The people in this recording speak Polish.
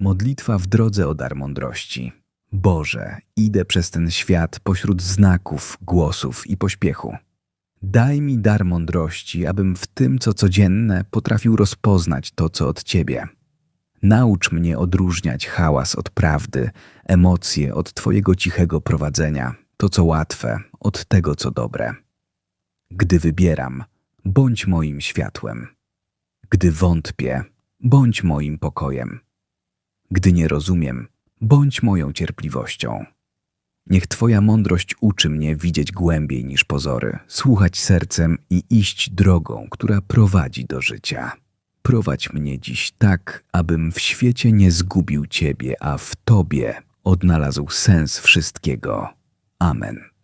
Modlitwa w drodze o dar mądrości. Boże, idę przez ten świat pośród znaków, głosów i pośpiechu. Daj mi dar mądrości, abym w tym, co codzienne, potrafił rozpoznać to, co od Ciebie. Naucz mnie odróżniać hałas od prawdy, emocje od Twojego cichego prowadzenia, to, co łatwe, od tego, co dobre. Gdy wybieram, bądź moim światłem. Gdy wątpię, bądź moim pokojem. Gdy nie rozumiem, bądź moją cierpliwością. Niech Twoja mądrość uczy mnie widzieć głębiej niż pozory, słuchać sercem i iść drogą, która prowadzi do życia. Prowadź mnie dziś tak, abym w świecie nie zgubił Ciebie, a w Tobie odnalazł sens wszystkiego. Amen.